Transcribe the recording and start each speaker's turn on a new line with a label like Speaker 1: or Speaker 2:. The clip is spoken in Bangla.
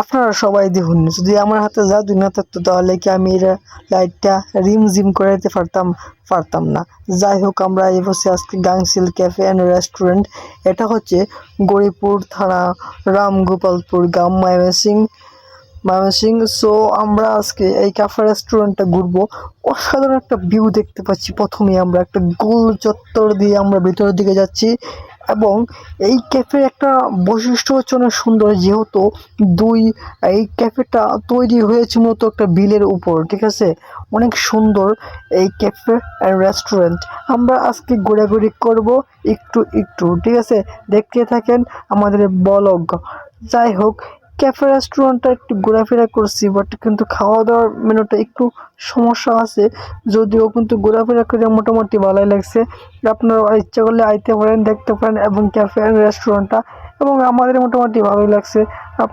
Speaker 1: আপনারা সবাই দেখুন, যদি আমার হাতে জাদু না থাকতো, তাহলে কি আমি লাইটটা রিম জিম করে দিতে পারতাম? পারতাম না। যাই হোক, আমরা বসে আজকে গাংসিল ক্যাফে অ্যান্ড রেস্টুরেন্ট। এটা হচ্ছে গরিপুর থানা, রামগোপালপুর গ্রাম, ময়মনসিং ময়মনসিং। সো আমরা আজকে এই ক্যাফে রেস্টুরেন্টটা ঘুরবো। অসাধারণ একটা ভিউ দেখতে পাচ্ছি। প্রথমে আমরা একটা গোল চত্বর দিয়ে আমরা ভিতরের দিকে যাচ্ছি। এবং এই ক্যাফের একটা বৈশিষ্ট্য হচ্ছে অনেক সুন্দর, যেহেতু দুই, এই ক্যাফেটা তৈরি হয়েছে মূলত একটা বিলের উপর, ঠিক আছে? অনেক সুন্দর এই ক্যাফে অ্যান্ড রেস্টুরেন্ট আমরা আজকে ঘোরাঘুরি করব একটু একটু, ঠিক আছে? দেখতে থাকেন আমাদের ব্লগ যাই হোক ক্যাফে রেস্টুরেন্টটা একটু ঘোরাফেরা করছি বাট কিন্তু খাওয়া দাওয়ার মেনুটা একটু সমস্যা আছে। যদিও কিন্তু ঘোরাফেরা করে মোটামুটি ভালোই লাগছে। আপনারা ইচ্ছা করলে আইতে পারেন, দেখতে পারেন, এবং ক্যাফে রেস্টুরেন্টটা এবং আমাদের মোটামুটি ভালোই লাগছে। আপনার